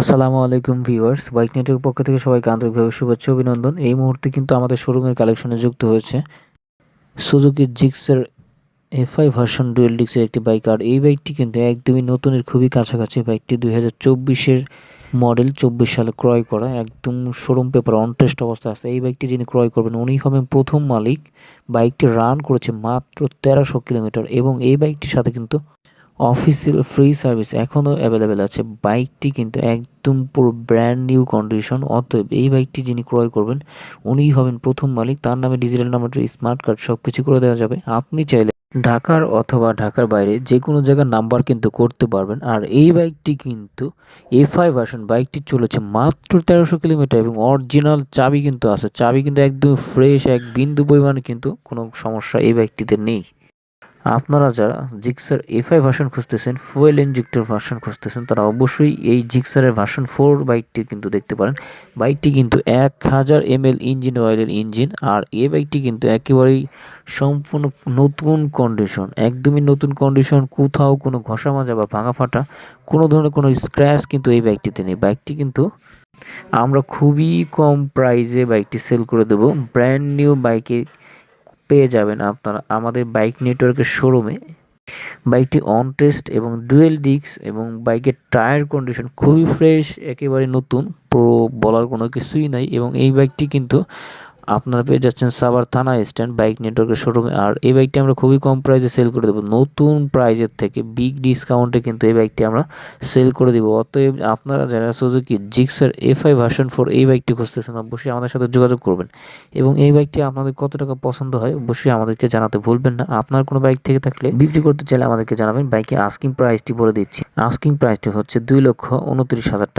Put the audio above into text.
আসসালামু আলাইকুম viewers, bike network পক্ষ থেকে সবাইকে আন্তরিকভাবে শুভেচ্ছা অভিনন্দন। এই মুহূর্তে কিন্তু আমাদের শোরুমের কালেকশনে যুক্ত হয়েছে Suzuki Gixxer FI version dual ডিক্সের একটি বাইক। আর এই বাইকটি কিন্তু একদমই নতুনের খুবই কাছাকাছি। বাইকটি দুই হাজার চব্বিশের মডেল, চব্বিশ সালে ক্রয় করা, একদম শোরুম পেপার অন অবস্থা আছে। এই বাইকটি যিনি ক্রয় করবেন, উনি হবেন প্রথম মালিক। বাইকটি রান করেছে মাত্র তেরোশো কিলোমিটার এবং এই বাইকটির সাথে কিন্তু অফিসিয়াল ফ্রি সার্ভিস এখনও অ্যাভেলেবেল আছে। বাইকটি কিন্তু একদম পুরো ব্র্যান্ড নিউ কন্ডিশন অতএব এই বাইকটি যিনি ক্রয় করবেন, উনিই হবেন প্রথম মালিক। তার নামে ডিজিটাল নাম্বার স্মার্ট কার্ড সব কিছু করে দেওয়া যাবে। আপনি চাইলে ঢাকার অথবা ঢাকার বাইরে যে কোনো জায়গার নাম্বার কিন্তু করতে পারবেন। আর এই বাইকটি কিন্তু এফআই ভার্সন বাইকটি চলেছে মাত্র তেরোশো কিলোমিটার এবং অরিজিনাল চাবি কিন্তু আছে। চাবি কিন্তু একদম ফ্রেশ এক বিন্দু পরিমাণে কিন্তু কোনো সমস্যা এই বাইকটিতে নেই। আপনারা যারা জিক্সার এফআই ভার্সন খুঁজতেছেন ফুয়েল ইনজেক্টর ভার্সন খুঁজতেছেন, তারা অবশ্যই এই জিক্সারের ভার্সন ফোর বাইকটি কিন্তু দেখতে পারেন। বাইকটি কিন্তু এক হাজার এমএল ইঞ্জিন অয়েলের ইঞ্জিন আর এই বাইকটি কিন্তু একেবারেই সম্পূর্ণ নতুন কন্ডিশন একদমই নতুন কন্ডিশন কোথাও কোনো ঘষা মাজা বা ভাঙা ফাটা কোনো ধরনের কোনো স্ক্র্যাচ কিন্তু এই বাইকটিতে নেই। বাইকটি কিন্তু আমরা খুবই কম প্রাইজে বাইকটি সেল করে দেবো। ব্র্যান্ড নিউ বাইকে পেয়ে যাবেন আপনারা আমাদের বাইক নেটওয়ার্কের শোরুমে বাইকটি অন টেস্ট এবং ডুয়েল ডিস্ক এবং বাইকের টায়ার কন্ডিশন খুবই ফ্রেশ একেবারে নতুন প্রো বলার কোনো কিছুই নাই এবং এই বাইকটি কিন্তু আপনারা পেয়ে যাচ্ছেন সাভার থানা স্ট্যান্ড বাইক নেটওয়ার্কের শোরুমে। আর এই বাইকটি আমরা খুবই কম প্রাইসে সেল করে দেবো। নতুন প্রাইজের থেকে বিগ ডিসকাউন্টে কিন্তু এই বাইকটি আমরা সেল করে দেবো। অতএব আপনারা যারা Suzuki Gixxer F I version four এই বাইকটি খুঁজতেছেন, অবশ্যই আমাদের সাথে যোগাযোগ করবেন। এবং এই বাইকটি আপনাদের কত টাকা পছন্দ হয়, অবশ্যই আমাদেরকে জানাতে ভুলবেন না। আপনার কোনো বাইক থেকে থাকলে বিক্রি করতে চাইলে আমাদেরকে জানাবেন। বাইকের আস্কিং প্রাইসটি বলে দিচ্ছি। আস্কিং প্রাইসটি হচ্ছে দুই লক্ষ উনত্রিশ হাজার টাকা।